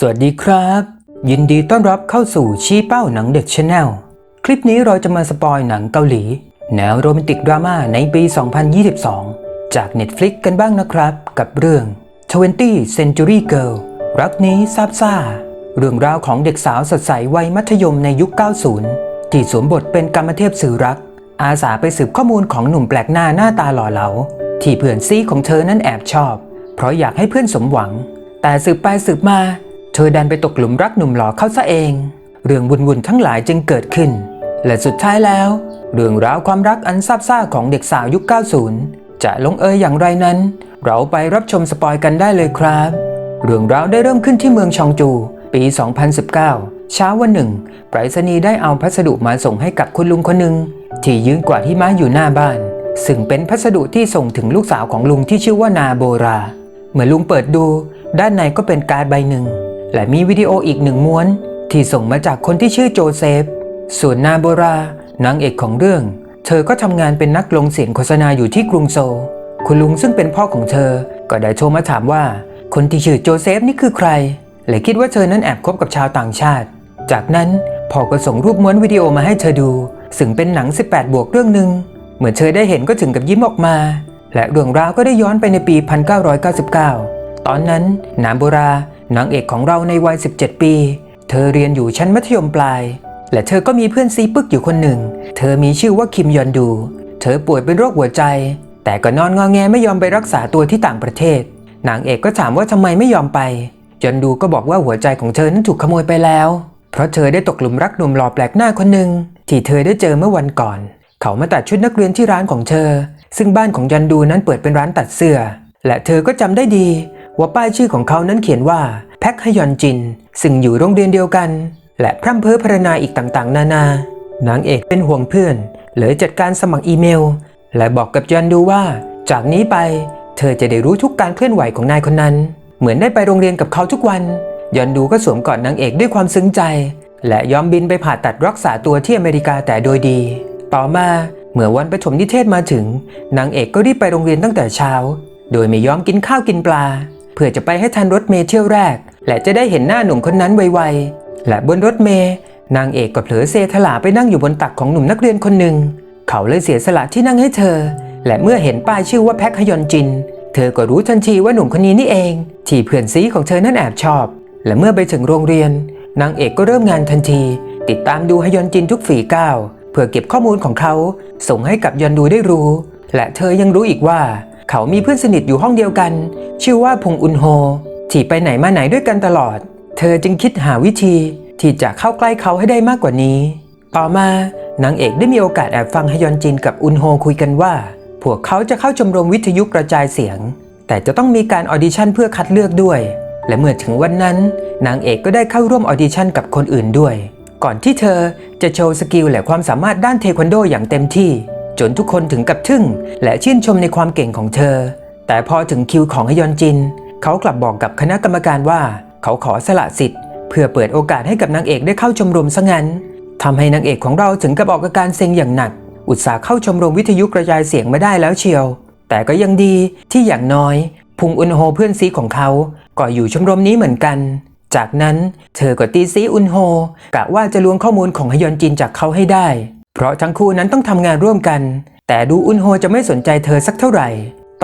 สวัสดีครับ ยินดีต้อนรับเข้าสู่ชี้เป้าหนังเด็กชาแนลคลิปนี้เราจะมาสปอยหนังเกาหลี แนวโรแมนติกดราม่าในปี 2022 จาก Netflix กันบ้างนะครับ กับเรื่อง 20 Century Girl รักนี้ซาบซ่า เรื่องราวของเด็กสาวสดใสวัยมัธยมในยุค 90 ที่สวมบทเป็นกรรมเทพสื่อรัก อาสาไปสืบข้อมูลของหนุ่มแปลกหน้าหน้าตาหล่อเหลา ที่เพื่อนซีของเธอนั้นแอบชอบ เพราะอยากให้เพื่อนสมหวัง แต่สืบไปสืบมา ธอดันไปตกหลุมรักหนุ่มหล่อเขาซะเอง เรื่องวุ่นๆทั้งหลายจึงเกิดขึ้น และสุดท้ายแล้ว เรื่องราวความรักอันซาบซ่าของเด็กสาวยุค 90 จะลงเอยอย่างไรนั้น เราไปรับชมสปอยกันได้เลยครับ เรื่องราวได้เริ่มขึ้นที่เมืองชองจู ปี 2019 เช้าวันหนึ่งไปรษณีย์ได้เอาพัสดุมาส่งให้กับคุณลุงคนหนึ่งที่ยืนกวาดที่ม้าอยู่หน้าบ้าน ซึ่งเป็นพัสดุที่ส่งถึงลูกสาวของลุงที่ชื่อว่านาโบรา เมื่อลุงเปิดดู ด้านในก็เป็นการ์ดใบหนึ่ง และมีวิดีโออีกหนึ่งม้วน ที่ส่งมาจากคนที่ชื่อโจเซฟ ส่วนนาโบรานางเอกของเรื่อง เธอก็ทำงานเป็นนักลงเสียงโฆษณาอยู่ที่กรุงโซลคุณลุงซึ่งเป็นพ่อของเธอ ก็ได้โทรมาถามว่า คนที่ชื่อโจเซฟนี่คือใคร และคิดว่าเธอนั้นแอบคบกับชาวต่างชาติ จากนั้นพ่อก็ส่งรูปม้วนวิดีโอมาให้เธอดู ซึ่งเป็นหนัง 18 บวกเรื่องหนึ่งเมื่อเธอได้เห็นก็ถึงกับยิ้มออกมา และเรื่องราวก็ได้ย้อนไปในปี 1999 ตอนนั้นนามโบรา นางเอกของเราในวัย 17 ปี เธอเรียนอยู่ชั้นมัธยมปลาย และเธอก็มีเพื่อนซีปึกอยู่คนหนึ่ง เธอมีชื่อว่าคิมยอนดู เธอป่วยเป็นโรคหัวใจ แต่ก็นอนงอแงไม่ยอมไปรักษาตัวที่ต่างประเทศ นางเอกก็ถามว่าทำไมไม่ยอมไป ยอนดูก็บอกว่าหัวใจของเธอนั้นถูกขโมยไปแล้ว เพราะเธอได้ตกหลุมรักหนุ่มหล่อแปลกหน้าคนหนึ่งที่เธอได้เจอเมื่อวันก่อน เขามาตัดชุดนักเรียนที่ร้านของเธอ ซึ่งบ้านของยันดูนั้นเปิดเป็นร้านตัดเสื้อ และเธอก็จำได้ดี ว่าป้ายชื่อของเขานั้นเขียนว่าแพ็คฮยอนจิน ซึ่งอยู่โรงเรียนเดียวกัน และพร่ำเพ้อพรรณนาอีกต่างๆ นานา นางเอกเป็นห่วงเพื่อน เลยจัดการสมัครอีเมล และบอกกับยันดูว่า จากนี้ไป เธอจะได้รู้ทุกการเคลื่อนไหวของนายคนนั้น เหมือนได้ไปโรงเรียนกับเขาทุกวันยันดูก็สวมกอดนางเอกด้วยความซึ้งใจ และยอมบินไปผ่าตัดรักษาตัวที่อเมริกาแต่โดยดี ต่อมาเมื่อวันประถมนิเทศมาถึง นางเอกก็รีบไปโรงเรียนตั้งแต่เช้า โดยไม่ยอมกินข้าวกินปลา พื่อจะไปให้ทันรถเมล์เที่ยวแรก และจะได้เห็นหน้าหนุ่มคนนั้นไวๆ และบนรถเมล์นางเอกก็เผลอเซถลาไปนั่งอยู่บนตักของหนุ่มนักเรียนคนหนึ่ง เขาเลยเสียสละที่นั่งให้เธอ และเมื่อเห็นป้ายชื่อว่าแพ็คฮยอนจิน เธอก็รู้ทันทีว่าหนุ่มคนนี้นี่เอง ที่เพื่อนซีของเธอนั้นแอบชอบ และเมื่อไปถึงโรงเรียน นางเอกก็เริ่มงานทันที ติดตามดูฮยอนจินทุกฝีก้าวเพื่อเก็บข้อมูลของเขา ส่งให้กับยอนดูได้รู้ และเธอยังรู้อีกว่า เขามีเพื่อนสนิทอยู่ห้องเดียวกัน ชื่อว่าพงอุนโฮ ที่ไปไหนมาไหนด้วยกันตลอด เธอจึงคิดหาวิธีที่จะเข้าใกล้เขาให้ได้มากกว่านี้ ต่อมานางเอกได้มีโอกาสแอบฟังฮยอนจินกับอุนโฮคุยกันว่า พวกเขาจะเข้าชมรมวิทยุกระจายเสียง แต่จะต้องมีการออดิชั่นเพื่อคัดเลือกด้วย และเมื่อถึงวันนั้น นางเอกก็ได้เข้าร่วมออดิชั่นกับคนอื่นด้วย ก่อนที่เธอจะโชว์สกิลและความสามารถด้านเทควันโดอย่างเต็มที่ จนทุกคนถึงกับทึ่ง และชื่นชมในความเก่งของเธอ แต่พอถึงคิวของฮยอนจิน เขากลับบอกกับคณะกรรมการว่า เขาขอสละสิทธิ์ เพื่อเปิดโอกาสให้กับนางเอกได้เข้าชมรมซะงั้นทำให้นางเอกของเราถึงกับออกอาการเซ็งอย่างหนัก อุตส่าห์เข้าชมรมวิทยุกระจายเสียงมาได้แล้วเชียว แต่ก็ยังดีที่อย่างน้อย พุงอุนโฮเพื่อนซีของเขา ก็อยู่ชมรมนี้เหมือนกัน จากนั้นเธอก็ตีซีอุนโฮกะว่าจะล้วงข้อมูลของฮยอนจินจากเขาให้ได้ เพราะทั้งคู่นั้นต้องทำงานร่วมกัน แต่ดูอุนโฮจะไม่สนใจเธอสักเท่าไหร่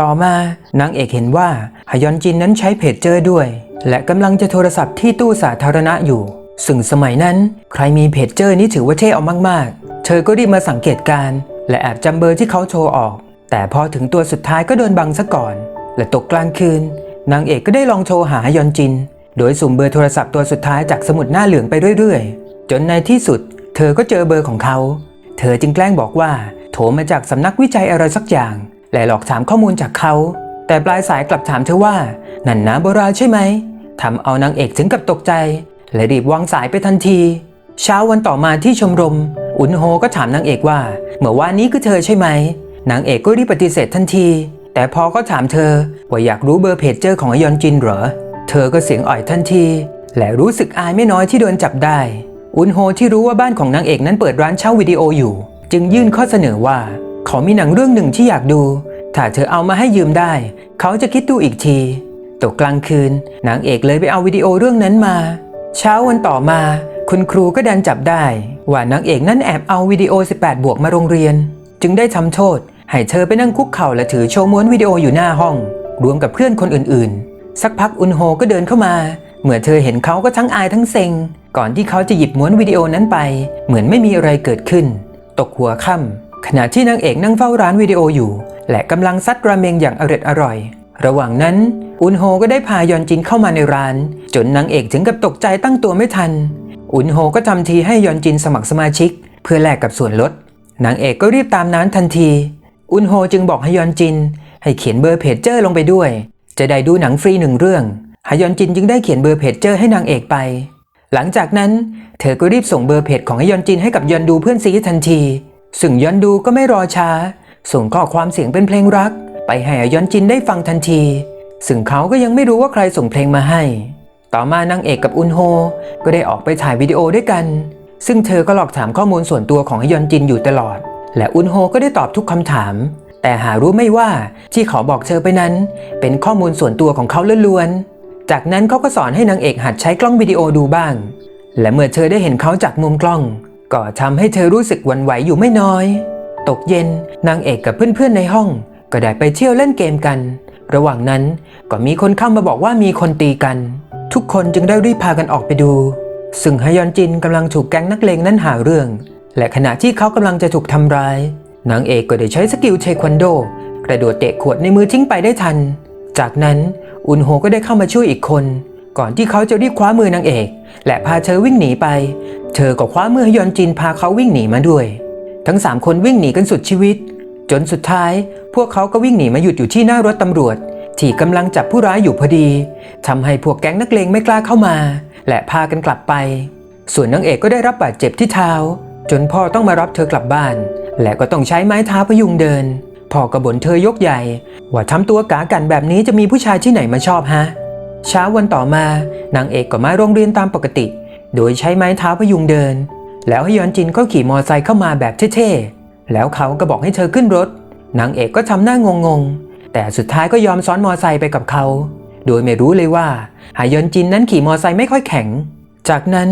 ต่อมานางเอกเห็นว่าฮยอนจินนั้นใช้เพจเจอร์ด้วย และกำลังจะโทรศัพท์ที่ตู้สาธารณะอยู่ ซึ่งสมัยนั้น ใครมีเพจเจอร์นี่ถือว่าเท่เอามากๆ เธอก็รีบมาสังเกตการ์และแอบจำเบอร์ที่เขาโทรออก แต่พอถึงตัวสุดท้ายก็โดนบังซะก่อน และตกกลางคืน นางเอกก็ได้ลองโทรหาฮยอนจิน โดยสุ่มเบอร์โทรศัพท์ตัวสุดท้ายจากสมุดหน้าเหลืองไปเรื่อยๆ จนในที่สุด เธอก็เจอเบอร์ของเขา เธอจึงแกล้งบอกว่าโทรมาจากสำนักวิจัยอะไรสักอย่าง และหลอกถามข้อมูลจากเขา แต่ปลายสายกลับถามเธอว่า นั่นนาโบราใช่ไหมทำเอานางเอกถึงกับตกใจ และรีบวางสายไปทันที เช้าวันต่อมาที่ชมรม อุนโฮก็ถามนางเอกว่า เมื่อวานนี้คือเธอใช่ไหมนางเอกก็รีบปฏิเสธทันที แต่พอก็ถามเธอว่าอยากรู้เบอร์เพจเจอร์ของอยอนจินเหรอ เธอก็เสียงอ่อยทันที และรู้สึกอายไม่น้อยที่โดนจับได้ อุนโฮที่รู้ว่าบ้านของนางเอกนั้นเปิดร้านเช่าวิดีโออยู่ จึงยื่นข้อเสนอว่าเขามีหนังเรื่องหนึ่งที่อยากดู ถ้าเธอเอามาให้ยืมได้ เขาจะคิดดูอีกทีตตกกลางคืน นางเอกเลยไปเอาวิดีโอเรื่องนั้นมา เช้าวันต่อมา คุณครูก็ดันจับได้ ว่านางเอกนั้นแอบเอาวิดีโอ 18 บวกมาโรงเรียน จึงได้ทำโทษ ให้เธอไปนั่งคุกเข่าและถือโชว์ม้วนวิดีโออยู่หน้าห้อง รวมกับเพื่อนคนอื่นๆ สักพักอุนโฮก็เดินเข้ามา เมื่อเธอเห็นเขาก็ทั้งอายทั้งเซ็ง ก่อนที่เขาจะหยิบม้วนวิดีโอนั้นไป เหมือนไม่มีอะไรเกิดขึ้น ตกหัวค่ำขณะที่นางเอกนั่งเฝ้าร้านวิดีโออยู่ และกำลังซัดราเมงอย่างอร็ดอร่อย ระหว่างนั้น อุนโฮก็ได้พายอนจินเข้ามาในร้าน จนนางเอกถึงกับตกใจตั้งตัวไม่ทัน อุนโฮก็ทำทีให้ยอนจินสมัครสมาชิก เพื่อแลกกับส่วนลดนางเอกก็รีบตามนั้นทันที อุนโฮจึงบอกฮยอนจิน ให้เขียนเบอร์เพจเจอร์ลงไปด้วย จะได้ดูหนังฟรีหนึ่งเรื่องฮยอนจินจึงได้เขียนเบอร์เพจเจอร์ให้นางเอกไป หลังจากนั้นเธอก็รีบส่งเบอร์เพจของฮยอนจินให้กับยอนดูเพื่อนซีทันที ซึ่งยอนดูก็ไม่รอช้า ส่งข้อความเสียงเป็นเพลงรัก ไปให้ฮยอนจินได้ฟังทันที ซึ่งเขาก็ยังไม่รู้ว่าใครส่งเพลงมาให้ ต่อมานางเอกกับอุนโฮ ก็ได้ออกไปถ่ายวิดีโอด้วยกัน ซึ่งเธอก็หลอกถามข้อมูลส่วนตัวของฮยอนจินอยู่ตลอด และอุนโฮก็ได้ตอบทุกคำถามแต่หารู้ไม่ว่าที่เขาบอกเธอไปนั้น เป็นข้อมูลส่วนตัวของเขาล้วนๆ จากนั้นเขาก็สอนให้นางเอกหัดใช้กล้องวิดีโอดูบ้าง และเมื่อเธอได้เห็นเขาจากมุมกล้อง ก็ทำให้เธอรู้สึกวั่นไหวอยู่ไม่น้อย ตกเย็นนางเอกกับเพื่อนๆในห้อง ก็ได้ไปเที่ยวเล่นเกมกัน ระหว่างนั้นก็มีคนเข้ามาบอกว่ามีคนตีกัน ทุกคนจึงได้รีบพากันออกไปดู ซึ่งฮยอนจินกำลังถูกแก๊งนักเลงนั้นหาเรื่อง และขณะที่เขากำลังจะถูกทำร้าย นางเอกก็ได้ใช้สกิลเทควันโด กระโดดเตะขวดในมือทิ้งไปได้ทัน จากนั้น อุนโฮก็ได้เข้ามาช่วยอีกคน ก่อนที่เขาจะรีบคว้ามือนางเอก และพาเธอวิ่งหนีไป เธอก็คว้ามือฮยอนจินพาเขาวิ่งหนีมาด้วย ทั้งสามคนวิ่งหนีกันสุดชีวิต จนสุดท้าย พวกเขาก็วิ่งหนีมาหยุดอยู่ที่หน้ารถตำรวจ ที่กำลังจับผู้ร้ายอยู่พอดีทำให้พวกแก๊งนักเลงไม่กล้าเข้ามา และพากันกลับไป ส่วนนางเอกก็ได้รับบาดเจ็บที่เท้า จนพ่อต้องมารับเธอกลับบ้าน และก็ต้องใช้ไม้เท้าพยุงเดิน พ่อก็บ่นเธอยกใหญ่ ว่าทำตัวกากันแบบนี้จะมีผู้ชายที่ไหนมาชอบฮะ เช้าวันต่อมานางเอกก็มาโรงเรียนตามปกติ โดยใช้ไม้เท้าพยุงเดิน แล้วฮยอนจินก็ขี่มอไซค์เข้ามาแบบเท่ๆ แล้วเขาก็บอกให้เธอขึ้นรถ นางเอกก็ทำหน้างงๆแต่สุดท้ายก็ยอมซ้อนมอไซค์ไปกับเขา โดยไม่รู้เลยว่าฮยอนจินนั้นขี่มอไซค์ไม่ค่อยแข็ง จากนั้น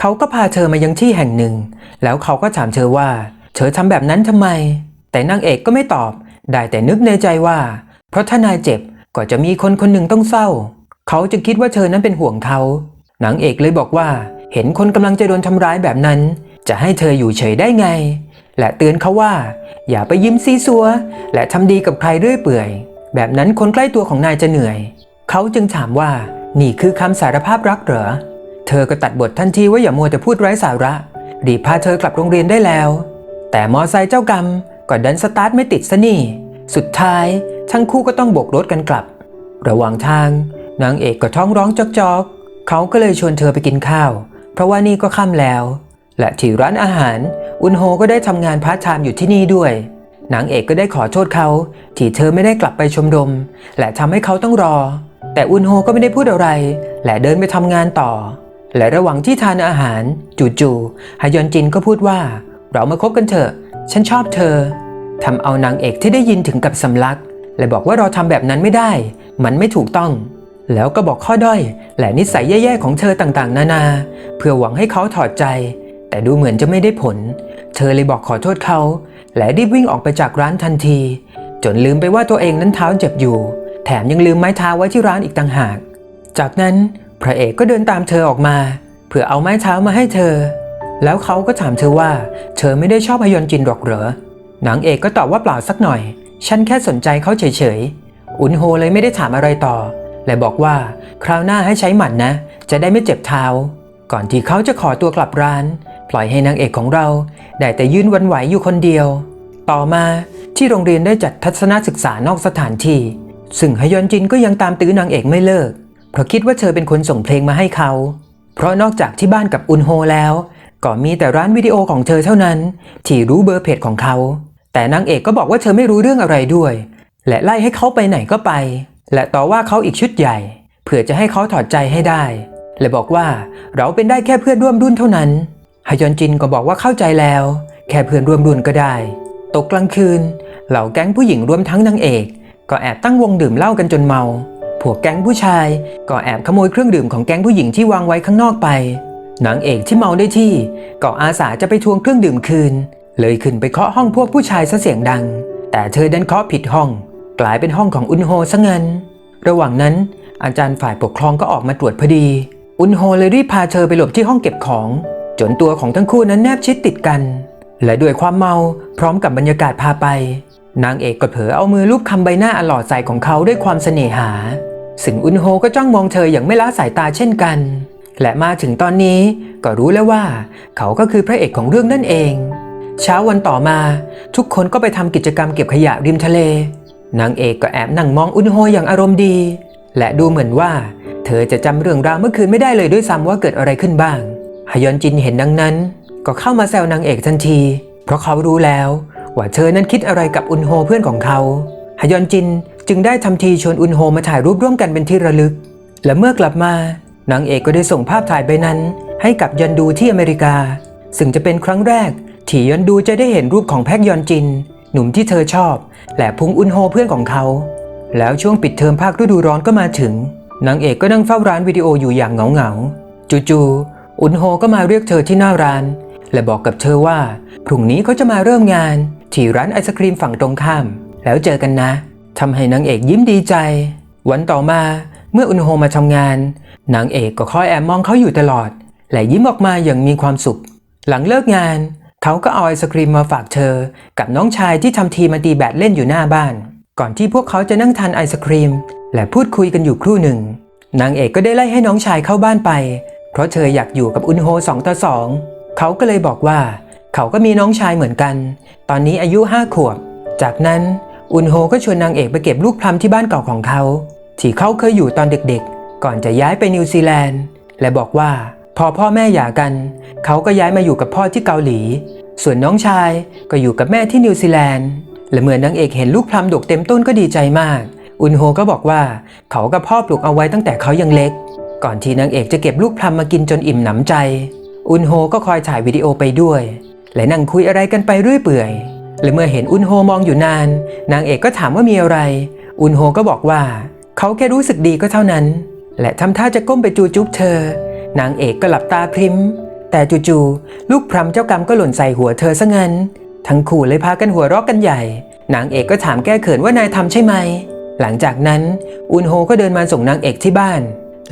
เขาก็พาเธอมายังที่แห่งหนึ่ง แล้วเขาก็ถามเธอว่า เธอทำแบบนั้นทำไม แต่นางเอกก็ไม่ตอบ ได้แต่นึกในใจว่า เพราะถ้านายเจ็บก็จะมีคนคนหนึ่งต้องเศร้า เขาจึงคิดว่าเธอนั้นเป็นห่วงเขานางเอกเลยบอกว่า เห็นคนกำลังจะโดนทำร้ายแบบนั้น จะให้เธออยู่เฉยได้ไง และเตือนเขาว่า อย่าไปยิ้มซีซัว และทำดีกับใครเรื่อยเปื่อย แบบนั้นคนใกล้ตัวของนายจะเหนื่อย เขาจึงถามว่า นี่คือคำสารภาพรักเหรอ เธอก็ตัดบททันทีว่าอย่ามัวแต่พูดไร้สาระรีบพาเธอกลับโรงเรียนได้แล้ว แต่มอไซค์เจ้ากรรม ก็ดันสตาร์ทไม่ติดซะนี่ สุดท้ายทั้งคู่ก็ต้องโบกรถกันกลับ ระหว่างทาง นางเอกก็ท้องร้องจอกๆเขาก็เลยชวนเธอไปกินข้าว เพราะว่านี่ก็ค่ำแล้ว และที่ร้านอาหาร อุนโฮก็ได้ทำงานพาร์ทไทม์อยู่ที่นี่ด้วยนางเอกก็ได้ขอโทษเขาที่เธอไม่ได้กลับไปชมรม และทำให้เขาต้องรอ แต่อุนโฮก็ไม่ได้พูดอะไร และเดินไปทำงานต่อ และระหว่างที่ทานอาหาร จู่ๆฮยอนจินก็พูดว่า เรามาคบกันเถอะ ฉันชอบเธอทำเอานางเอกที่ได้ยินถึงกับสำลัก และบอกว่าเราทำแบบนั้นไม่ได้ มันไม่ถูกต้อง แล้วก็บอกข้อด้อย และนิสัยแย่ๆของเธอต่างๆ นานา เพื่อหวังให้เขาถอดใจ แต่ดูเหมือนจะไม่ได้ผล เธอเลยบอกขอโทษเขา และรีบวิ่งออกไปจากร้านทันที จนลืมไปว่าตัวเองนั้นเท้าเจ็บอยู่ แถมยังลืมไม้เท้าไว้ที่ร้านอีกต่างหาก จากนั้นพระเอกก็เดินตามเธอออกมา เพื่อเอาไม้เท้ามาให้เธอ แล้วเขาก็ถามเธอว่า เธอไม่ได้ชอบฮยอนจินหรอกเหรอ นางเอกก็ตอบว่าเปล่าสักหน่อย ฉันแค่สนใจเขาเฉยๆ อุนโฮเลยไม่ได้ถามอะไรต่อ และบอกว่าคราวหน้าให้ใช้หมัดนะ จะได้ไม่เจ็บเท้า ก่อนที่เขาจะขอตัวกลับร้าน ปล่อยให้นางเอกของเรา ได้แต่ยืนวันไหวอยู่คนเดียว ต่อมาที่โรงเรียนได้จัดทัศนศึกษานอกสถานที่ ซึ่งฮยอนจินก็ยังตามตื้อนางเอกไม่เลิก เพราะคิดว่าเธอเป็นคนส่งเพลงมาให้เขา เพราะนอกจากที่บ้านกับอุนโฮแล้ว ก็มีแต่ร้านวิดีโอของเธอเท่านั้น ที่รู้เบอร์เพจของเขา แต่นางเอกก็บอกว่าเธอไม่รู้เรื่องอะไรด้วย และไล่ให้เขาไปไหนก็ไป และต่อว่าเขาอีกชุดใหญ่ เพื่อจะให้เขาถอดใจให้ได้ และบอกว่าเราเป็นได้แค่เพื่อนร่วมรุ่นเท่านั้นฮยอนจินก็บอกว่าเข้าใจแล้ว แค่เพื่อนร่วมรุ่นก็ได้ ตกกลางคืน เหล่าแก๊งผู้หญิงรวมทั้งนางเอก ก็แอบตั้งวงดื่มเหล้ากันจนเมา พวกแก๊งผู้ชาย ก็แอบขโมยเครื่องดื่มของแก๊งผู้หญิงที่วางไว้ข้างนอกไป นางเอกที่เมาได้ที่ก็อาสาจะไปทวงเครื่องดื่มคืน เลยขึ้นไปเคาะห้องพวกผู้ชายซะเสียงดัง แต่เธอดันเคาะผิดห้อง กลายเป็นห้องของอุนโฮซะงั้น ระหว่างนั้นอาจารย์ฝ่ายปกครองก็ออกมาตรวจพอดี อุนโฮเลยรีบพาเธอไปหลบที่ห้องเก็บของ จนตัวของทั้งคู่นั้นแนบชิดติดกัน และด้วยความเมาพร้อมกับบรรยากาศพาไป นางเอกก็เผลอเอามือลูบคำใบหน้าอลอดใสของเขาด้วยความเสน่หาซึ่งอุนโฮก็จ้องมองเธออย่างไม่ละสายตาเช่นกัน และมาถึงตอนนี้ก็รู้แล้วว่า เขาก็คือพระเอกของเรื่องนั่นเอง เช้าวันต่อมา ทุกคนก็ไปทำกิจกรรมเก็บขยะริมทะเล นางเอกก็แอบนั่งมองอุนโฮอย่างอารมณ์ดี และดูเหมือนว่า เธอจะจำเรื่องราวเมื่อคืนไม่ได้เลยด้วยซ้ำว่าเกิดอะไรขึ้นบ้างฮยอนจินเห็นดังนั้น ก็เข้ามาแซวนางเอกทันที เพราะเขารู้แล้วว่าเธอนั้นคิดอะไรกับอุนโฮเพื่อนของเขาฮยอนจินจึงได้ทำทีชวนอุนโฮมาถ่ายรูปร่วมกันเป็นที่ระลึก และเมื่อกลับมา นางเอกก็ได้ส่งภาพถ่ายใบนั้น ให้กับยอนดูที่อเมริกา ซึ่งจะเป็นครั้งแรก ที่ยอนดูจะได้เห็นรูปของแพ็กยอนจิน หนุ่มที่เธอชอบ และพุงอุนโฮเพื่อนของเขา แล้วช่วงปิดเทอมภาคฤดูร้อนก็มาถึงนางเอกก็นั่งเฝ้าร้านวิดีโออยู่อย่างเหงาๆจู่ๆอุนโฮก็มาเรียกเธอที่หน้าร้าน และบอกกับเธอว่าพรุ่งนี้เขาจะมาเริ่มงาน ที่ร้านไอศครีมฝั่งตรงข้าม แล้วเจอกันนะทำให้นางเอกยิ้มดีใจ วันต่อมา เมื่ออุนโฮมาทำงาน นางเอกก็คอยแอบมองเขาอยู่ตลอด และยิ้มออกมาอย่างมีความสุข หลังเลิกงาน เขาก็เอาไอศครีมมาฝากเธอ กับน้องชายที่ทำทีมาตีแบดเล่นอยู่หน้าบ้าน ก่อนที่พวกเขาจะนั่งทานไอศครีม และพูดคุยกันอยู่ครู่หนึ่ง นางเอกก็ได้ไล่ให้น้องชายเข้าบ้านไป เพราะเธออยากอยู่กับอุนโฮสองต่อสองเขาก็เลยบอกว่า เขาก็มีน้องชายเหมือนกัน ตอนนี้อายุห้าขวบ จากนั้นอุนโฮก็ชวนนางเอกไปเก็บลูกพลัมที่บ้านเก่าของเขา ที่เขาเคยอยู่ตอนเด็กๆ ก่อนจะย้ายไปนิวซีแลนด์ และบอกว่าพอพ่อแม่หย่ากัน เขาก็ย้ายมาอยู่กับพ่อที่เกาหลี ส่วนน้องชายก็อยู่กับแม่ที่นิวซีแลนด์ และเมื่อนางเอกเห็นลูกพลัมดกเต็มต้นก็ดีใจมาก อุนโฮก็บอกว่าเขากับพ่อปลูกเอาไว้ตั้งแต่เขายังเล็ก ก่อนที่นางเอกจะเก็บลูกพลัมมากินจนอิ่มหนำใจ อุนโฮก็คอยถ่ายวิดีโอไปด้วย และนั่งคุยอะไรกันไปเรื่อยเปื่อย และเมื่อเห็นอุนโฮมองอยู่นาน นางเอกก็ถามว่ามีอะไร อุนโฮก็บอกว่า เขาแค่รู้สึกดีก็เท่านั้น และทำท่าจะก้มไปจูจุ๊บเธอ นางเอกก็หลับตาพริมแต่จู่ๆลูกพรำเจ้ากรรมก็หล่นใส่หัวเธอซะงั้น ทั้งคู่เลยพากันหัวเราะกันใหญ่ นางเอกก็ถามแก้เขินว่านายทำใช่ไหม หลังจากนั้นอุนโฮก็เดินมาส่งนางเอกที่บ้าน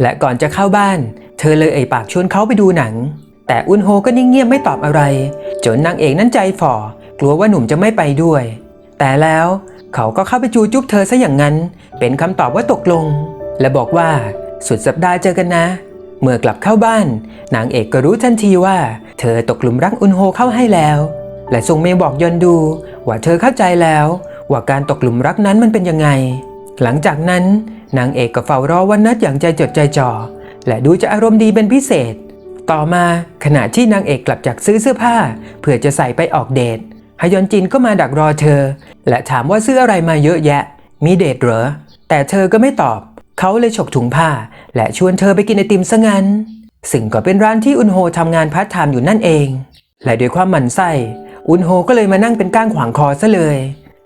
และก่อนจะเข้าบ้าน เธอเลยเอ่ยปากชวนเขาไปดูหนัง แต่อุนโฮก็นิ่งเงียบไม่ตอบอะไร จนนางเอกนั้นใจฝ่อกลัวว่าหนุ่มจะไม่ไปด้วย แต่แล้ว เขาก็เข้าไปจูจุ๊บเธอซะอย่างนั้น เป็นคำตอบว่าตกลง และบอกว่า สุดสัปดาห์เจอกันนะ เมื่อกลับเข้าบ้าน นางเอกก็รู้ทันทีว่า เธอตกหลุมรักอุนโฮเข้าให้แล้ว และส่งเมลบอกยอนดู ว่าเธอเข้าใจแล้ว ว่าการตกหลุมรักนั้นมันเป็นยังไง หลังจากนั้น นางเอกก็เฝ้ารอวันนัดอย่างใจจดใจจ่อและดูจะอารมณ์ดีเป็นพิเศษ ต่อมาขณะที่นางเอกกลับจากซื้อเสื้อผ้า เพื่อจะใส่ไปออกเดท ฮยอนจินก็มาดักรอเธอ และถามว่าซื้ออะไรมาเยอะแยะ มีเดทเหรอ แต่เธอก็ไม่ตอบ เขาเลยฉกถุงผ้า และชวนเธอไปกินไอติมซะงั้น ซึ่งก็เป็นร้านที่อุนโฮทำงานพาร์ทไทม์อยู่นั่นเอง และด้วยความหมั่นไส้ อุนโฮก็เลยมานั่งเป็นก้างขวางคอซะเลย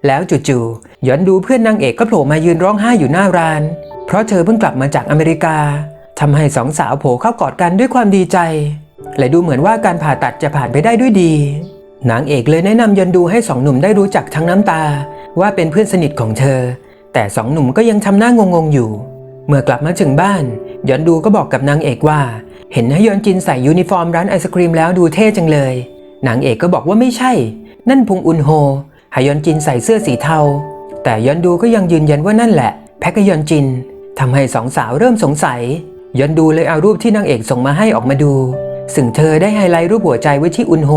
แล้วจู่ๆย้อนดูเพื่อนนางเอกก็โผล่มายืนร้องไห้อยู่หน้าร้าน เพราะเธอเพิ่งกลับมาจากอเมริกาทำให้สองสาวโผล่เข้ากอดกันด้วยความดีใจ และดูเหมือนว่าการผ่าตัดจะผ่านไปได้ด้วยดี นางเอกเลยแนะนำยอนดูให้สองหนุ่มได้รู้จักทั้งน้ำตา ว่าเป็นเพื่อนสนิทของเธอ แต่สองหนุ่มก็ยังทำหน้างงๆอยู่ เมื่อกลับมาถึงบ้านยอนดูก็บอกกับนางเอกว่า เห็นฮยอนจินใส่ยูนิฟอร์มร้านไอศครีมแล้วดูเท่จังเลย นางเอกก็บอกว่าไม่ใช่ นั่นพุงอุนโฮฮยอนจินใส่เสื้อสีเทา แต่ยอนดูก็ยังยืนยันว่านั่นแหละ แพ็กยอนจินทำให้สองสาวเริ่มสงสัยยอนดูเลยเอารูปที่นางเอกส่งมาให้ออกมาดู ซึ่งเธอได้ไฮไลท์รูปหัวใจไว้ที่อุนโฮ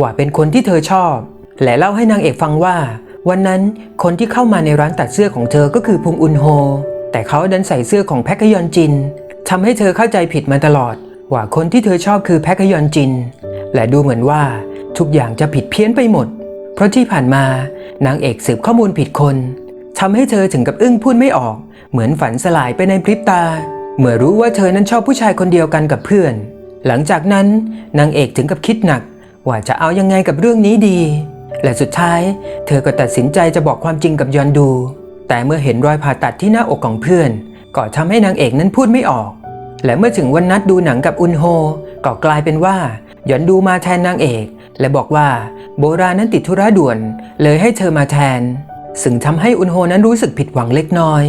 ว่าเป็นคนที่เธอชอบ และเล่าให้นางเอกฟังว่า วันนั้นคนที่เข้ามาในร้านตัดเสื้อของเธอก็คือพุงอุนโฮ แต่เขาดันใส่เสื้อของแพ็กยอนจินทำให้เธอเข้าใจผิดมาตลอด ว่าคนที่เธอชอบคือแพ็กยอนจิน และดูเหมือนว่าทุกอย่างจะผิดเพี้ยนไปหมด เพราะที่ผ่านมานางเอกสืบข้อมูลผิดคนทำให้เธอถึงกับอึ้งพูดไม่ออก เหมือนฝันสลายไปในพริบตา เมื่อรู้ว่าเธอนั้นชอบผู้ชายคนเดียวกันกับเพื่อน หลังจากนั้นนางเอกถึงกับคิดหนัก ว่าจะเอายังไงกับเรื่องนี้ดี และสุดท้ายเธอก็ตัดสินใจจะบอกความจริงกับยอนดู แต่เมื่อเห็นรอยผ่าตัดที่หน้าอกของเพื่อน ก็ทำให้นางเอกนั้นพูดไม่ออก และเมื่อถึงวันนัดดูหนังกับอุนโฮ ก็กลายเป็นว่ายอนดูมาแทนนางเอก และบอกว่าโบราณนั้นติดธุระด่วน เลยให้เธอมาแทน ซึ่งทำให้อุนโฮนั้นรู้สึกผิดหวังเล็กน้อย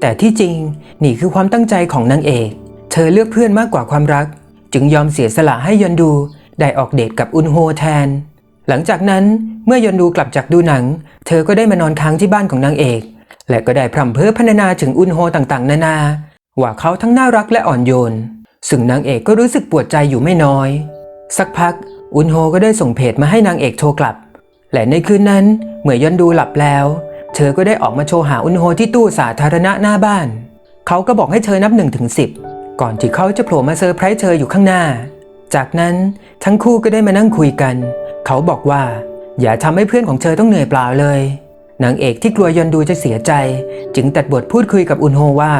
แต่ที่จริงนี่คือความตั้งใจของนางเอก เธอเลือกเพื่อนมากกว่าความรัก จึงยอมเสียสละให้ยอนดู ได้ออกเดทกับอุนโฮแทน หลังจากนั้นเมื่อยอนดูกลับจากดูหนัง เธอก็ได้มานอนค้างที่บ้านของนางเอก และก็ได้พร่ำเพ้อพรรณนาถึงอุนโฮต่างๆ นานา ว่าเขาทั้งน่ารักและอ่อนโยน ซึ่งนางเอกก็รู้สึกปวดใจอยู่ไม่น้อย สักพักอุนโฮก็ได้ส่งเพจมาให้นางเอกโทรกลับ และในคืนนั้นเมื่อยอนดูหลับแล้ว เธอก็ได้ออกมาโชว์หาอุนโฮที่ตู้สาธารณะหน้าบ้าน เขาก็บอกให้เธอนับ1นถึงสิก่อนที่เขาจะโผล่มาเซอร์ไพรส์เธออยู่ข้างหน้า จากนั้นทั้งคู่ก็ได้มานั่งคุยกัน เขาบอกว่า อย่าทำให้เพื่อนของเธอต้องเหนื่อยเปล่าเลย นางเอกที่กลัวยอนดูจะเสียใจ จึงตัดบทพูดคุยกับอุนโฮว่า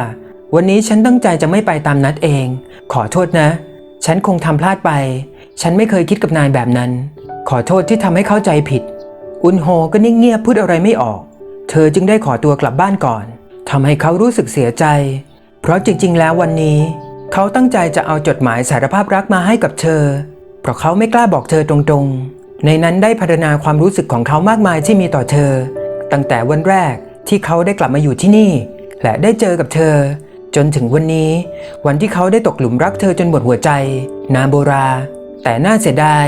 วันนี้ฉันตั้งใจจะไม่ไปตามนัดเอง ขอโทษนะ ฉันคงทำพลาดไป ฉันไม่เคยคิดกับนายแบบนั้น ขอโทษที่ทำให้เข้าใจผิด อุนโฮก็นิ่งเงียบพูดอะไรไม่ออก เธอจึงได้ขอตัวกลับบ้านก่อนทำให้เขารู้สึกเสียใจ เพราะจริง ๆ แล้ววันนี้ เขาตั้งใจจะเอาจดหมายสารภาพรักมาให้กับเธอ เพราะเขาไม่กล้าบอกเธอตรงๆ ในนั้นได้พัฒนาความรู้สึกของเขามากมายที่มีต่อเธอ ตั้งแต่วันแรกที่เขาได้กลับมาอยู่ที่นี่ และได้เจอกับเธอ จนถึงวันนี้ วันที่เขาได้ตกหลุมรักเธอจนหมดหัวใจ นาโบรา แต่น่าเสียดาย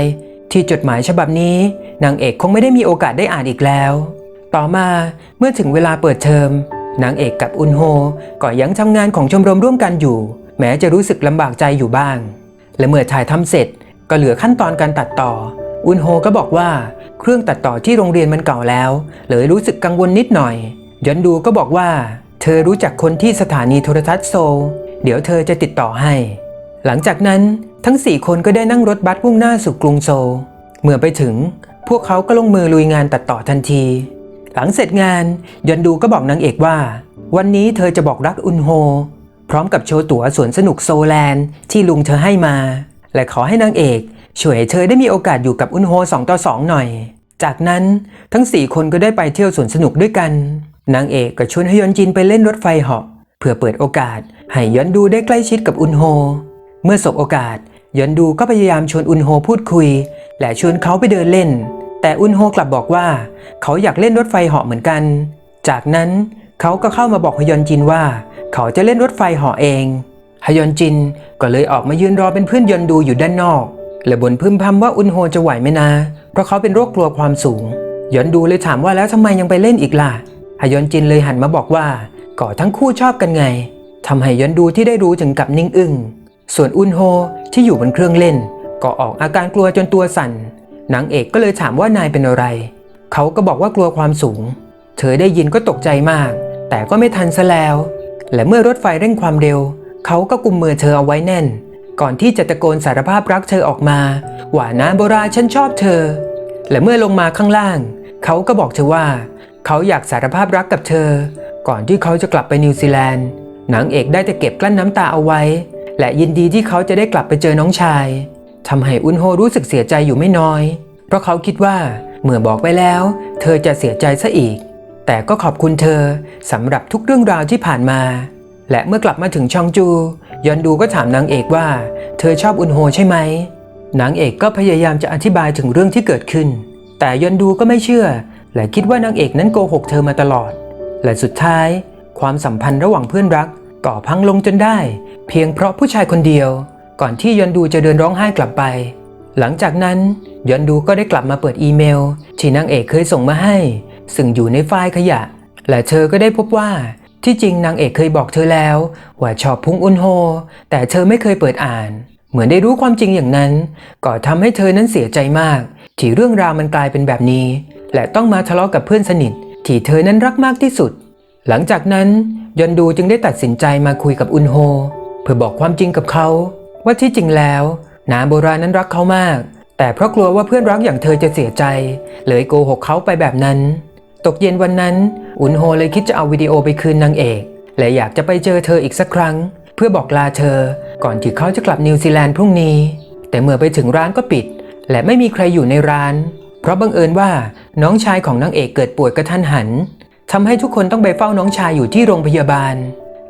ที่จดหมายฉบับนี้ นางเอกคงไม่ได้มีโอกาสได้อ่านอีกแล้ว ต่อมาเมื่อถึงเวลาเปิดเทอมนางเอกกับอุนโฮก็ยังทำงานของชมรมร่วมกันอยู่ แม้จะรู้สึกลำบากใจอยู่บ้าง และเมื่อถ่ายทำเสร็จก็เหลือขั้นตอนการตัดต่อ อุนโฮก็บอกว่าเครื่องตัดต่อที่โรงเรียนมันเก่าแล้ว เลยรู้สึกกังวลนิดหน่อยยอนดูก็บอกว่า เธอรู้จักคนที่สถานีโทรทัศน์โซล เดี๋ยวเธอจะติดต่อให้ หลังจากนั้นทั้งสี่คนก็ได้นั่งรถบัสมุ่งหน้าสู่กรุงโซล เมื่อไปถึง พวกเขาก็ลงมือลุยงานตัดต่อทันที หลังเสร็จงานยอนดูก็บอกนางเอกว่า วันนี้เธอจะบอกรักอุนโฮ ร้อมกับโชว์ตั๋วสวนสนุกโซแลนด์ที่ลุงเธอให้มา และขอให้นางเอกช่วยให้เธอได้มีโอกาสอยู่กับอุนโฮสองต่อสองหน่อย จากนั้นทั้งสี่คนก็ได้ไปเที่ยวสวนสนุกด้วยกัน นางเอกก็ชวนฮยอนจินไปเล่นรถไฟเหาะเพื่อเปิดโอกาสให้ยอนดูได้ใกล้ชิดกับอุนโฮ เมื่อสบโอกาสยอนดูก็พยายามชวนอุนโฮพูดคุย และชวนเขาไปเดินเล่น แต่อุนโฮกลับบอกว่า เขาอยากเล่นรถไฟเหาะเหมือนกัน จากนั้นเขาก็เข้ามาบอกฮยอนจินว่า เขาจะเล่นรถไฟหาะเองฮยอนจินก็เลยออกมายืนรอเป็นเพื่อนยอนดูอยู่ด้านนอก และบ่นพึมพำว่าอุนโฮจะไหวไหมนะ เพราะเขาเป็นโรคกลัวความสูง ยอนดูเลยถามว่าแล้วทำไมยังไปเล่นอีกล่ะฮยอนจินเลยหันมาบอกว่าก็ทั้งคู่ชอบกันไงทำให้ยอนดูที่ได้รู้ถึงกับนิ่งอึ้งส่วนอุนโฮที่อยู่บนเครื่องเล่น ก็ออกอาการกลัวจนตัวสั่นนางเอกก็เลยถามว่านายเป็นอะไร เขาก็บอกว่ากลัวความสูง เธอได้ยินก็ตกใจมาก แต่ก็ไม่ทันซะแล้ว และเมื่อรถไฟเร่งความเร็ว เขาก็กุมมือเธอเอาไว้แน่น ก่อนที่จะตะโกนสารภาพรักเธอออกมา หวานาโบราฉันชอบเธอ และเมื่อลงมาข้างล่าง เขาก็บอกเธอว่า เขาอยากสารภาพรักกับเธอ ก่อนที่เขาจะกลับไปนิวซีแลนด์นางเอกได้แต่เก็บกลั้นน้ำตาเอาไว้ และยินดีที่เขาจะได้กลับไปเจอน้องชายทำให้อุนโฮรู้สึกเสียใจอยู่ไม่น้อย เพราะเขาคิดว่าเมื่อบอกไปแล้ว เธอจะเสียใจซะอีก แต่ก็ขอบคุณเธอสำหรับทุกเรื่องราวที่ผ่านมา และเมื่อกลับมาถึงชองจู ยอนดูก็ถามนางเอกว่า เธอชอบอุนโฮใช่ไหมนางเอกก็พยายามจะอธิบายถึงเรื่องที่เกิดขึ้น แต่ยอนดูก็ไม่เชื่อ และคิดว่านางเอกนั้นโกหกเธอมาตลอด และสุดท้าย ความสัมพันธ์ระหว่างเพื่อนรักก็พังลงจนได้ เพียงเพราะผู้ชายคนเดียว ก่อนที่ยอนดูจะเดินร้องไห้กลับไป หลังจากนั้นยอนดูก็ได้กลับมาเปิดอีเมล ที่นางเอกเคยส่งมาให้ ซึ่งอยู่ในไฟล์ขยะ และเธอก็ได้พบว่า ที่จริงนางเอกเคยบอกเธอแล้ว ว่าชอบพุงอุนโฮ แต่เธอไม่เคยเปิดอ่าน เหมือนได้รู้ความจริงอย่างนั้น ก็ทำให้เธอนั้นเสียใจมาก ที่เรื่องราวมันกลายเป็นแบบนี้ และต้องมาทะเลาะกับเพื่อนสนิท ที่เธอนั้นรักมากที่สุด หลังจากนั้นยอนดูจึงได้ตัดสินใจมาคุยกับอุนโฮ เพื่อบอกความจริงกับเขา ว่าที่จริงแล้วนาโบราณนั้นรักเขามาก แต่เพราะกลัวว่าเพื่อนรักอย่างเธอจะเสียใจ เลยโกหกเขาไปแบบนั้น ตกเย็นวันนั้นอุนโฮเลยคิดจะเอาวิดีโอไปคืนนางเอก และอยากจะไปเจอเธออีกสักครั้ง เพื่อบอกลาเธอ ก่อนที่เขาจะกลับนิวซีแลนด์พรุ่งนี้ แต่เมื่อไปถึงร้านก็ปิด และไม่มีใครอยู่ในร้าน เพราะบังเอิญว่าน้องชายของนางเอกเกิดป่วยกระทันหันทำให้ทุกคนต้องไปเฝ้าน้องชายอยู่ที่โรงพยาบาล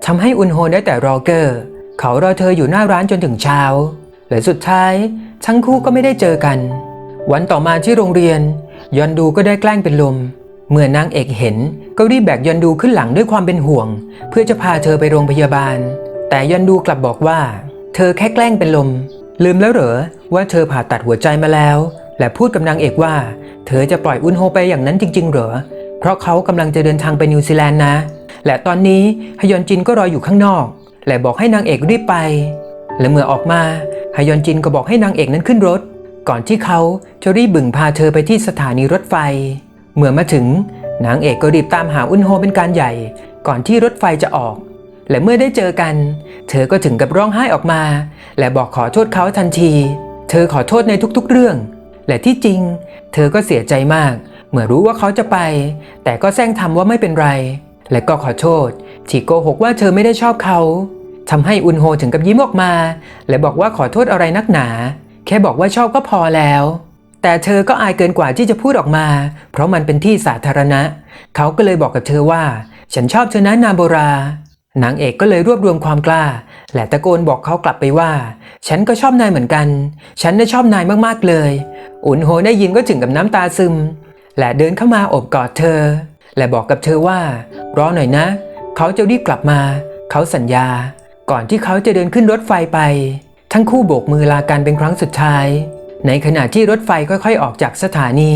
ทำให้อุนโฮได้แต่รอเกอร์ เขารอเธออยู่หน้าร้านจนถึงเช้า และสุดท้าย ทั้งคู่ก็ไม่ได้เจอกัน วันต่อมาที่โรงเรียน ยอนดูก็ได้แกล้งเป็นลม เมื่อนางเอกเห็นก็รีบแบกยอนดูขึ้นหลังด้วยความเป็นห่วง เพื่อจะพาเธอไปโรงพยาบาล แต่ยอนดูกลับบอกว่า เธอแค่แกล้งเป็นลม ลืมแล้วเหรอว่าเธอผ่าตัดหัวใจมาแล้ว และพูดกับนางเอกว่า เธอจะปล่อยอุนโฮไปอย่างนั้นจริง ๆ เหรอ เพราะเขากำลังจะเดินทางไปนิวซีแลนด์นะ และตอนนี้ฮยอนจินก็รออยู่ข้างนอก และบอกให้นางเอกรีบไป และเมื่อออกมาฮยอนจินก็บอกให้นางเอกนั้นขึ้นรถ ก่อนที่เขาจะรีบบึ่งพาเธอไปที่สถานีรถไฟ เมื่อมาถึงนางเอกก็รีบตามหาอุนโฮเป็นการใหญ่ ก่อนที่รถไฟจะออก และเมื่อได้เจอกัน เธอก็ถึงกับร้องไห้ออกมา และบอกขอโทษเขาทันที เธอขอโทษในทุกๆเรื่อง และที่จริง เธอก็เสียใจมาก เมื่อรู้ว่าเขาจะไป แต่ก็แซงทำว่าไม่เป็นไร และก็ขอโทษที่โกหกว่าเธอไม่ได้ชอบเขาทำให้อุนโฮถึงกับยิ้มออกมา และบอกว่าขอโทษอะไรนักหนา แค่บอกว่าชอบก็พอแล้ว แต่เธอก็อายเกินกว่าที่จะพูดออกมา เพราะมันเป็นที่สาธารณะ เขาก็เลยบอกกับเธอว่า ฉันชอบเธอนะนาโบรานางเอกก็เลยรวบรวมความกล้า และตะโกนบอกเขากลับไปว่า ฉันก็ชอบนายเหมือนกัน ฉันได้ชอบนายมากๆเลย อุนโฮได้ยินก็ถึงกับน้ำตาซึม และเดินเข้ามาโอบกอดเธอ และบอกกับเธอว่า รอหน่อยนะ เขาจะรีบกลับมา เขาสัญญา ก่อนที่เขาจะเดินขึ้นรถไฟไป ทั้งคู่โบกมือลากันเป็นครั้งสุดท้าย ในขณะที่รถไฟค่อยๆ ออกจากสถานี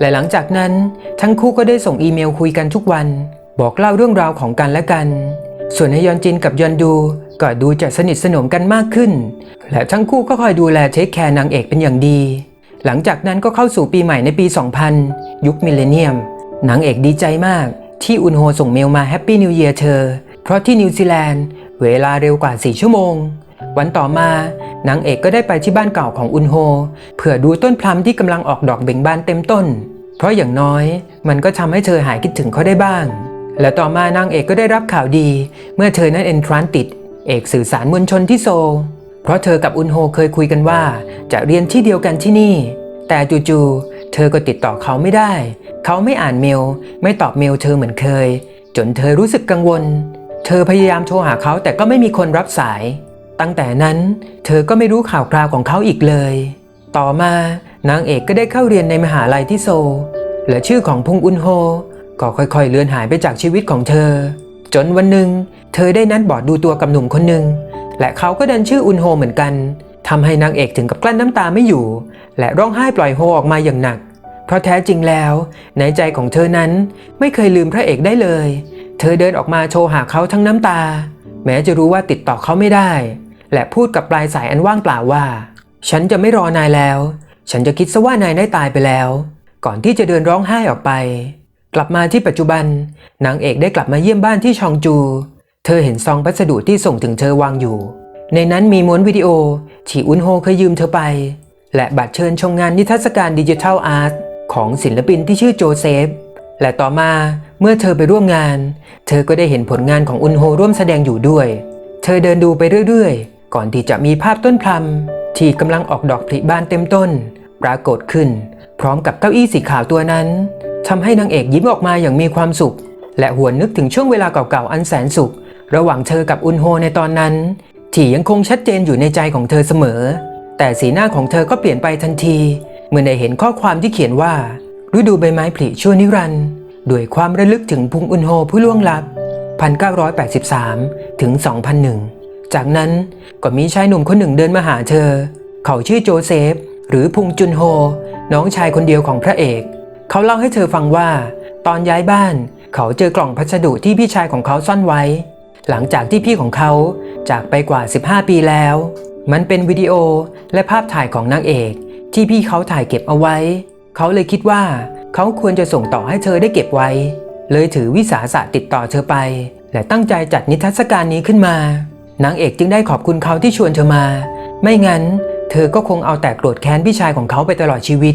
และหลังจากนั้นทั้งคู่ก็ได้ส่งอีเมลคุยกันทุกวัน บอกเล่าเรื่องราวของกันและกัน ส่วนฮยอนจินกับยอนดูก็ดูจะสนิทสนมกันมากขึ้น และทั้งคู่ก็คอยดูแลเทคแคร์นางเอกเป็นอย่างดี หลังจากนั้นก็เข้าสู่ปีใหม่ในปี 2000 ยุคมิเลนเนียมนางเอกดีใจมาก ที่อุนโฮส่งเมลมาแฮปปี้นิวเ a ียร์เธอ เพราะที่นิวซีแลนด์เวลาเร็วกว่า 4 ชั่วโมง วันต่อมานางเอกก็ได้ไปที่บ้านเก่าของอุนโฮ เพื่อดูต้นพลัมที่กำลังออกดอกเบ่งบานเต็มต้น เพราะอย่างน้อยมันก็ทำให้เธอหายคิดถึงเขาได้บ้าง และต่อมานางเอกก็ได้รับข่าวดี เมื่อเธอนั้นเอนทรานติด เอกสื่อสารมวลชนที่โซ เพราะเธอกับอุนโฮเคยคุยกันว่า จะเรียนที่เดียวกันที่นี่ แต่จู่ๆเธอก็ติดต่อเขาไม่ได้ เขาไม่อ่านเมล ไม่ตอบเมลเธอเหมือนเคย จนเธอรู้สึกกังวล เธอพยายามโทรหาเขาแต่ก็ไม่มีคนรับสาย ตั้งแต่นั้นเธอก็ไม่รู้ข่าวคราวของเขาอีกเลย ต่อมานางเอกก็ได้เข้าเรียนในมหาลัยที่โซลและชื่อของพุงอุนโฮก็ค่อยๆ เลือนหายไปจากชีวิตของเธอ จนวันหนึ่งเธอได้นัดบอดดูตัวกับหนุ่มคนหนึ่งและเขาก็ดันชื่ออุนโฮเหมือนกันทำให้นางเอกถึงกับกลั้นน้ำตาไม่อยู่ และร้องไห้ปล่อยโฮออกมาอย่างหนัก เพราะแท้จริงแล้ว ในใจของเธอนั้นไม่เคยลืมพระเอกได้เลย เธอเดินออกมาโชว์หาเขาทั้งน้ำตา แม้จะรู้ว่าติดต่อเขาไม่ได้ และพูดกับปลายสายอันว่างเปล่าว่า ฉันจะไม่รอนายแล้ว ฉันจะคิดซะว่านายได้ตายไปแล้ว ก่อนที่จะเดินร้องไห้ออกไป กลับมาที่ปัจจุบัน นางเอกได้กลับมาเยี่ยมบ้านที่ชองจู เธอเห็นซองพัสดุที่ส่งถึงเธอวางอยู่ ในนั้นมีม้วนวิดีโอที่อุนโฮเคยยืมเธอไป และบัตรเชิญชมงานนิทรรศการดิจิทัลอาร์ตของศิลปินที่ชื่อโจเซฟและต่อมาเมื่อเธอไปร่วมงาน เธอก็ได้เห็นผลงานของอุนโฮร่วมแสดงอยู่ด้วย เธอเดินดูไปเรื่อยๆ ก่อนที่จะมีภาพต้นพลัมที่กำลังออกดอกผลิบานเต็มต้น ปรากฏขึ้น พร้อมกับเก้าอี้สีขาวตัวนั้นทำให้นางเอกยิ้มออกมาอย่างมีความสุข และหวนนึกถึงช่วงเวลาเก่าๆอันแสนสุข ระหว่างเธอกับอุนโฮในตอนนั้น ที่ยังคงชัดเจนอยู่ในใจของเธอเสมอ แต่สีหน้าของเธอก็เปลี่ยนไปทันที เมื่อได้เห็นข้อความที่เขียนว่า ฤดูใบไม้ผลิชั่วนิรันด์ด้วยความระลึกถึงพุงอุนโฮผู้ล่วงลับ1983ถึง2001 จากนั้นก็มีชายหนุ่มคนหนึ่งเดินมาหาเธอ เขาชื่อโจเซฟ หรือพุงจุนโฮ น้องชายคนเดียวของพระเอก เขาเล่าให้เธอฟังว่า ตอนย้ายบ้าน เขาเจอกล่องพัสดุที่พี่ชายของเขาซ่อนไว้ หลังจากที่พี่ของเขาจากไปกว่า 15 ปีแล้ว มันเป็นวิดีโอและภาพถ่ายของนางเอก ที่พี่เขาถ่ายเก็บเอาไว้ เขาเลยคิดว่าเขาควรจะส่งต่อให้เธอได้เก็บไว้ เลยถือวิสาสะติดต่อเธอไป และตั้งใจจัดนิทรรศการนี้ขึ้นมา นางเอกจึงได้ขอบคุณเขาที่ชวนเธอมา ไม่งั้น เธอก็คงเอาแต่โกรธแค้นพี่ชายของเขาไปตลอดชีวิต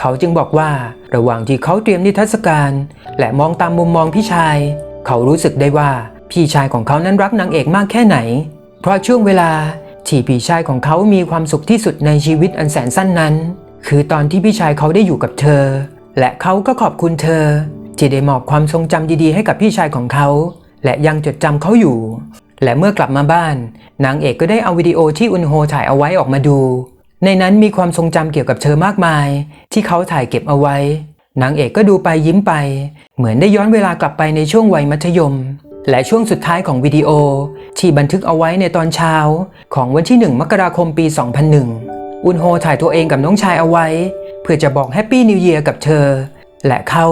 เขาจึงบอกว่าระหว่างที่เขาเตรียมนิทรรศการ และมองตามมุมมองพี่ชาย เขารู้สึกได้ว่าพี่ชายของเขานั้นรักนางเอกมากแค่ไหน เพราะช่วงเวลาที่พี่ชายของเขามีความสุขที่สุดในชีวิตอันแสนสั้นนั้น คือตอนที่พี่ชายเขาได้อยู่กับเธอ และเขาก็ขอบคุณเธอ ที่ได้มอบความทรงจำดีๆ ให้กับพี่ชายของเขา และยังจดจำเขาอยู่ และเมื่อกลับมาบ้าน นางเอกก็ได้เอาวิดีโอที่อุนโฮถ่ายเอาไว้ออกมาดู ในนั้นมีความทรงจำเกี่ยวกับเธอมากมาย ที่เขาถ่ายเก็บเอาไว้ นางเอกก็ดูไปยิ้มไป เหมือนได้ย้อนเวลากลับไปในช่วงวัยมัธยม และช่วงสุดท้ายของวิดีโอ ที่บันทึกเอาไว้ในตอนเช้า ของวันที่ 1 มกราคมปี 2001 อุนโฮถ่ายตัวเองกับน้องชายเอาไว้ เพื่อจะบอกแฮปปี้นิวเ a r กับเธอ และเขา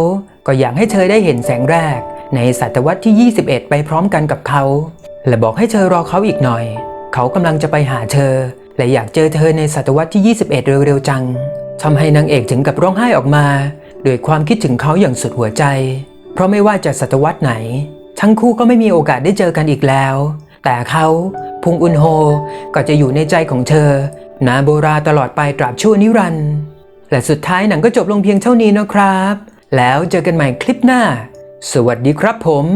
ก็อยากให้เธอได้เห็นแสงแรก ในศตวรรษที่ 21 ไปพร้อมกันกับเขา และบอกให้เธอรอเขาอีกหน่อย เขากำลังจะไปหาเธอ และอยากเจอเธอในศตวรรษที่ 21 เร็วๆจังทำให้นางเอกถึงกับร้องไห้ออกมาด้วยความคิดถึงเขาอย่างสุดหัวใจ เพราะไม่ว่าจะศตวรรษไหน ทั้งคู่ก็ไม่มีโอกาสได้เจอกันอีกแล้ว แต่เขาพุงอุนโฮก็จะอยู่ในใจของเธอนาโบราตลอดไปตราบชั่วนิรันดร์และสุดท้ายหนังก็จบลงเพียงเท่านี้นะครับ แล้วเจอกันใหม่คลิปหน้า สวัสดีครับผม